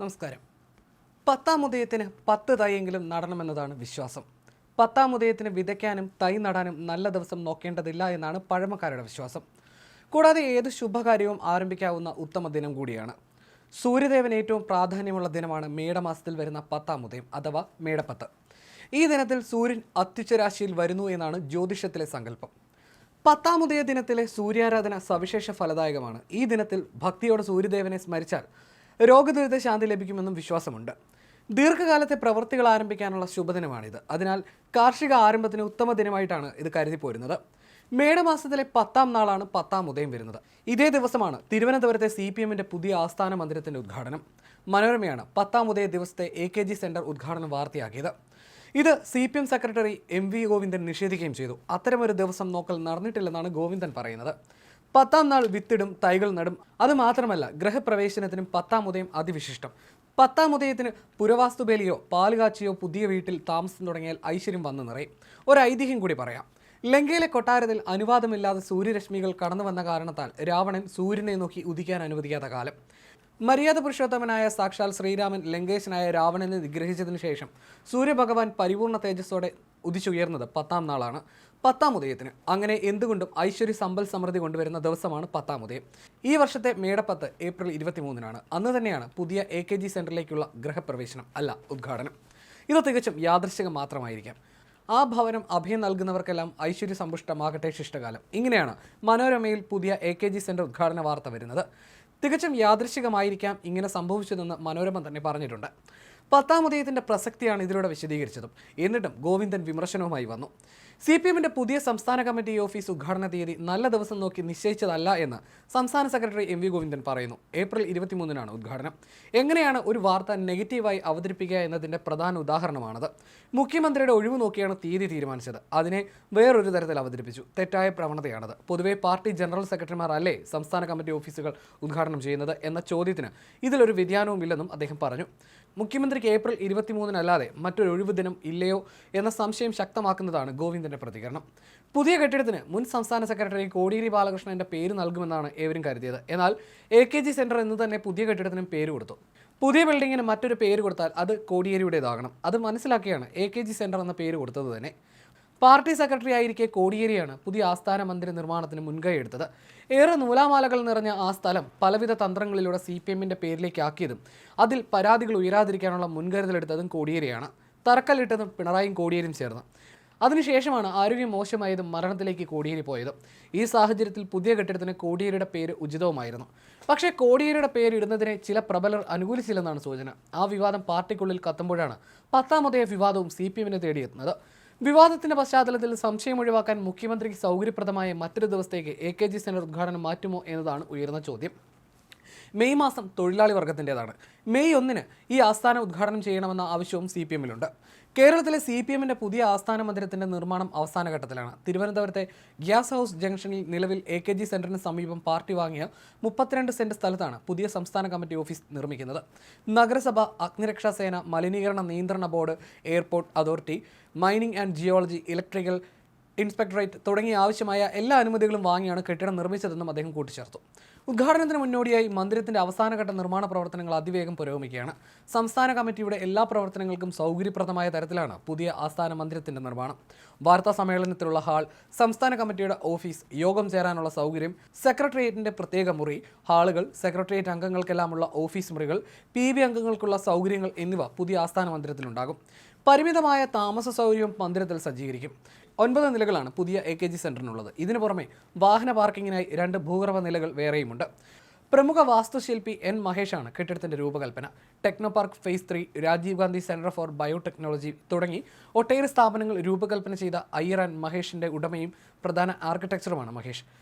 നമസ്കാരം. പത്താം ഉദയത്തിന് പത്ത് തൈയെങ്കിലും നടണമെന്നതാണ് വിശ്വാസം. പത്താം ഉദയത്തിന് വിതയ്ക്കാനും തൈ നടാനും നല്ല ദിവസം നോക്കേണ്ടതില്ല എന്നാണ് പഴമക്കാരുടെ വിശ്വാസം. കൂടാതെ ഏത് ശുഭകാര്യവും ആരംഭിക്കാവുന്ന ഉത്തമ ദിനം കൂടിയാണ്. സൂര്യദേവൻ ഏറ്റവും പ്രാധാന്യമുള്ള ദിനമാണ് മേടമാസത്തിൽ വരുന്ന പത്താം ഉദയം അഥവാ മേടപ്പത്ത്. ഈ ദിനത്തിൽ സൂര്യൻ അത്യുച്ചരാശിയിൽ വരുന്നു എന്നാണ് ജ്യോതിഷത്തിലെ സങ്കല്പം. ഉദയ ദിനത്തിലെ സൂര്യാരാധന സവിശേഷ ഫലദായകമാണ്. ഈ ദിനത്തിൽ ഭക്തിയോടെ സൂര്യദേവനെ സ്മരിച്ചാൽ രോഗദുരിത ശാന്തി ലഭിക്കുമെന്നും വിശ്വാസമുണ്ട്. ദീർഘകാലത്തെ പ്രവൃത്തികൾ ആരംഭിക്കാനുള്ള ശുഭദിനമാണിത്. അതിനാൽ കാർഷിക ആരംഭത്തിന് ഉത്തമ ദിനമായിട്ടാണ് ഇത് കരുതിപ്പോരുന്നത്. മേടമാസത്തിലെ പത്താം നാളാണ് പത്താം ഉദയം വരുന്നത്. ഇതേ ദിവസമാണ് തിരുവനന്തപുരത്തെ സി പി എമ്മിന്റെ പുതിയ ആസ്ഥാന മന്ദിരത്തിന്റെ ഉദ്ഘാടനം. മനോരമയാണ് പത്താം ഉദയ ദിവസത്തെ എ കെ ജി സെന്റർ ഉദ്ഘാടനം വാർത്തയാക്കിയത്. ഇത് C P M secretary M V Govindan നിഷേധിക്കുകയും ചെയ്തു. അത്തരമൊരു ദിവസം നോക്കൽ നടന്നിട്ടില്ലെന്നാണ് ഗോവിന്ദൻ പറയുന്നത്. പത്താം നാൾ വിത്തിടും തൈകൾ നടും. അത് മാത്രമല്ല ഗ്രഹപ്രവേശനത്തിനും പത്താം ഉദയം അതിവിശിഷ്ടം. പത്താം ഉദയത്തിന് പുരവാസ്തുബേലിയോ പാലുകാച്ചിയോ പുതിയ വീട്ടിൽ താമസം തുടങ്ങിയാൽ ഐശ്വര്യം വന്നു നിറയും. ഒരു ഐതിഹ്യം കൂടി പറയാം. ലങ്കയിലെ കൊട്ടാരത്തിൽ അനുവാദമില്ലാതെ സൂര്യരശ്മികൾ കടന്നു വന്ന കാരണത്താൽ രാവണൻ സൂര്യനെ നോക്കി ഉദിക്കാൻ അനുവദിക്കാത്ത കാലം. മര്യാദ പുരുഷോത്തമനായ സാക്ഷാൽ ശ്രീരാമൻ ലങ്കേശനായ രാവണനെ നിഗ്രഹിച്ചതിനു ശേഷം സൂര്യഭഗവാൻ പരിപൂർണ തേജസ്സോടെ ഉദിച്ചുയർന്നത് പത്താം നാളാണ്. പത്താം ഉദയത്തിന്. അങ്ങനെ എന്തുകൊണ്ടും ഐശ്വര്യ സമ്പൽ സമൃദ്ധി കൊണ്ടുവരുന്ന ദിവസമാണ് പത്താം ഉദയം. ഈ വർഷത്തെ മേടപ്പത്ത് ഏപ്രിൽ ഇരുപത്തിമൂന്നിനാണ്. അന്ന് തന്നെയാണ് പുതിയ എ കെ ജി സെന്ററിലേക്കുള്ള ഗൃഹപ്രവേശനം അല്ല ഉദ്ഘാടനം. ഇത് തികച്ചും യാദൃശ്ചികം മാത്രമായിരിക്കാം. ആ ഭവനം അഭയം നൽകുന്നവർക്കെല്ലാം ഐശ്വര്യ സമ്പുഷ്ടമാകട്ടെ ശിഷ്ടകാലം. ഇങ്ങനെയാണ് മനോരമയിൽ പുതിയ എ കെ ജി സെന്റർ ഉദ്ഘാടന വാർത്ത വരുന്നത്. തികച്ചും യാദൃശികമായിരിക്കാം ഇങ്ങനെ സംഭവിച്ചതെന്ന് മനോരമ തന്നെ പറഞ്ഞിട്ടുണ്ട്. പത്താം ഉദയത്തിന്റെ പ്രസക്തിയാണ് ഇതിലൂടെ വിശദീകരിച്ചതും. എന്നിട്ടും ഗോവിന്ദൻ വിമർശനവുമായി വന്നു. സി പി എമ്മിന്റെ പുതിയ സംസ്ഥാന കമ്മിറ്റി ഓഫീസ് ഉദ്ഘാടന തീയതി നല്ല ദിവസം നോക്കി നിശ്ചയിച്ചതല്ല എന്ന് സംസ്ഥാന സെക്രട്ടറി എം വി ഗോവിന്ദൻ പറയുന്നു. ഏപ്രിൽ ഇരുപത്തിമൂന്നിനാണ് ഉദ്ഘാടനം. എങ്ങനെയാണ് ഒരു വാർത്ത നെഗറ്റീവായി അവതരിപ്പിക്കുക എന്നതിന്റെ പ്രധാന ഉദാഹരണമാണത്. മുഖ്യമന്ത്രിയുടെ ഒഴിവ് നോക്കിയാണ് തീയതി തീരുമാനിച്ചത്. അതിനെ വേറൊരു തരത്തിൽ അവതരിപ്പിച്ചു. തെറ്റായ പ്രവണതയാണത്. പൊതുവേ പാർട്ടി ജനറൽ സെക്രട്ടറിമാർ അല്ലേ സംസ്ഥാന കമ്മിറ്റി ഓഫീസുകൾ ഉദ്ഘാടനം ചെയ്യുന്നത് എന്ന ചോദ്യത്തിന് ഇതിലൊരു വ്യതിയാനവും ഇല്ലെന്നും അദ്ദേഹം പറഞ്ഞു. മുഖ്യമന്ത്രിക്ക് ഏപ്രിൽ ഇരുപത്തിമൂന്നിനല്ലാതെ മറ്റൊരു ഒഴിവ് ദിനം ഇല്ലയോ എന്ന സംശയം ശക്തമാക്കുന്നതാണ് ഗോവിന്ദന്റെ പ്രതികരണം. പുതിയ കെട്ടിടത്തിന് മുൻ സംസ്ഥാന സെക്രട്ടറി കോടിയേരി ബാലകൃഷ്ണന്റെ പേര് നൽകുമെന്നാണ് ഏവരും കരുതിയത്. എന്നാൽ എ കെ ജി സെന്റർ എന്ന് തന്നെ പുതിയ കെട്ടിടത്തിനും പേര് കൊടുത്തു. പുതിയ ബിൽഡിങ്ങിന് മറ്റൊരു പേര് കൊടുത്താൽ അത് കോടിയേരിയുടേതാകണം. അത് മനസ്സിലാക്കിയാണ് എ കെ ജി സെന്റർ എന്ന പേര് കൊടുത്തത് തന്നെ. പാർട്ടി സെക്രട്ടറി ആയിരിക്കെ കോടിയേരിയാണ് പുതിയ ആസ്ഥാന മന്ദിര നിർമ്മാണത്തിന് മുൻകൈ എടുത്തത്. ഏറെ നൂലാമാലകൾ നിറഞ്ഞ ആ സ്ഥലം പലവിധ തന്ത്രങ്ങളിലൂടെ സി പി എമ്മിന്റെ പേരിലേക്കാക്കിയതും അതിൽ പരാതികൾ ഉയരാതിരിക്കാനുള്ള മുൻകരുതലെടുത്തതും കോടിയേരിയാണ്. തറക്കല്ലിട്ടതും പിണറായിയും കോടിയേരിയും ചേർന്ന്. അതിനുശേഷമാണ് ആരോഗ്യം മോശമായതും മരണത്തിലേക്ക് കോടിയേരി പോയത്. ഈ സാഹചര്യത്തിൽ പുതിയ കെട്ടിടത്തിന് കോടിയേരിയുടെ പേര് ഉചിതവുമായിരുന്നു. പക്ഷേ കോടിയേരിയുടെ പേര് ഇടുന്നതിനെ ചില പ്രബലർ അനുകൂലിച്ചില്ലെന്നാണ് സൂചന. ആ വിവാദം പാർട്ടിക്കുള്ളിൽ കത്തുമ്പോഴാണ് പത്താമതേ വിവാദവും സി പി എമ്മിനെ തേടിയെത്തുന്നത്. വിവാദത്തിന്റെ പശ്ചാത്തലത്തിൽ സംശയം ഒഴിവാക്കാൻ മുഖ്യമന്ത്രിക്ക് സൗകര്യപ്രദമായ മറ്റൊരു ദിവസത്തേക്ക് എ കെ ജി സെന്റർ ഉദ്ഘാടനം മാറ്റുമോ എന്നതാണ് ഉയർന്ന ചോദ്യം. മെയ് മാസം തൊഴിലാളി വർഗത്തിന്റെതാണ്. മെയ് ഒന്നിന് ഈ ആസ്ഥാനം ഉദ്ഘാടനം ചെയ്യണമെന്ന ആവശ്യവും സി പി എമ്മിലുണ്ട്. കേരളത്തിലെ സി പി എമ്മിന്റെ പുതിയ ആസ്ഥാന മന്ദിരത്തിന്റെ നിർമ്മാണം അവസാന ഘട്ടത്തിലാണ്. തിരുവനന്തപുരത്തെ ഗ്യാസ് ഹൗസ് ജംഗ്ഷനിൽ നിലവിൽ എ കെ ജി സെന്ററിന് സമീപം പാർട്ടി വാങ്ങിയ മുപ്പത്തിരണ്ട് സെന്റ് സ്ഥലത്താണ് പുതിയ സംസ്ഥാന കമ്മിറ്റി ഓഫീസ് നിർമ്മിക്കുന്നത്. നഗരസഭ അഗ്നിരക്ഷാസേന മലിനീകരണ നിയന്ത്രണ board airport authority mining and geology electrical inspectorate തുടങ്ങിയ ആവശ്യമായ എല്ലാ അനുമതികളും വാങ്ങിയാണ് കെട്ടിടം നിർമ്മിച്ചതെന്നും അദ്ദേഹം കൂട്ടിച്ചേർത്തു. ഉദ്ഘാടനത്തിന് മുന്നോടിയായി മന്ദിരത്തിന്റെ അവസാനഘട്ട നിർമ്മാണ പ്രവർത്തനങ്ങൾ അതിവേഗം പുരോഗമിക്കുകയാണ്. സംസ്ഥാന കമ്മിറ്റിയുടെ എല്ലാ പ്രവർത്തനങ്ങൾക്കും സൗകര്യപ്രദമായ തരത്തിലാണ് പുതിയ ആസ്ഥാന മന്ദിരത്തിന്റെ നിർമ്മാണം. വാർത്താ സമ്മേളനത്തിലുള്ള ഹാൾ സംസ്ഥാന കമ്മിറ്റിയുടെ ഓഫീസ് യോഗം ചേരാനുള്ള സൗകര്യം സെക്രട്ടേറിയറ്റിന്റെ പ്രത്യേക മുറി ഹാളുകൾ സെക്രട്ടേറിയറ്റ് അംഗങ്ങൾക്കെല്ലാമുള്ള ഓഫീസ് മുറികൾ പി ബി അംഗങ്ങൾക്കുള്ള സൗകര്യങ്ങൾ എന്നിവ പുതിയ ആസ്ഥാന മന്ദിരത്തിലുണ്ടാകും. പരിമിതമായ താമസ സൗകര്യവും മന്ദിരത്തിൽ സജ്ജീകരിക്കും. ഒൻപത് നിലകളാണ് പുതിയ എ കെ ജി സെന്ററിനുള്ളത് ഇതിനു പുറമെ വാഹന പാർക്കിങ്ങിനായി രണ്ട് ഭൂഗർഭ നിലകൾ വേറെയുമുണ്ട്. പ്രമുഖ വാസ്തുശില്പി എൻ മഹേഷാണ് കെട്ടിടത്തിന്റെ രൂപകൽപ്പന. Techno park phase three Rajiv Gandhi centre for biotechnology തുടങ്ങി ഒട്ടേറെ സ്ഥാപനങ്ങൾ രൂപകൽപ്പന ചെയ്ത അയ്യർ ആൻഡ് മഹേഷിന്റെ ഉടമയും പ്രധാന ആർക്കിടെക്ചറുമാണ് മഹേഷ്.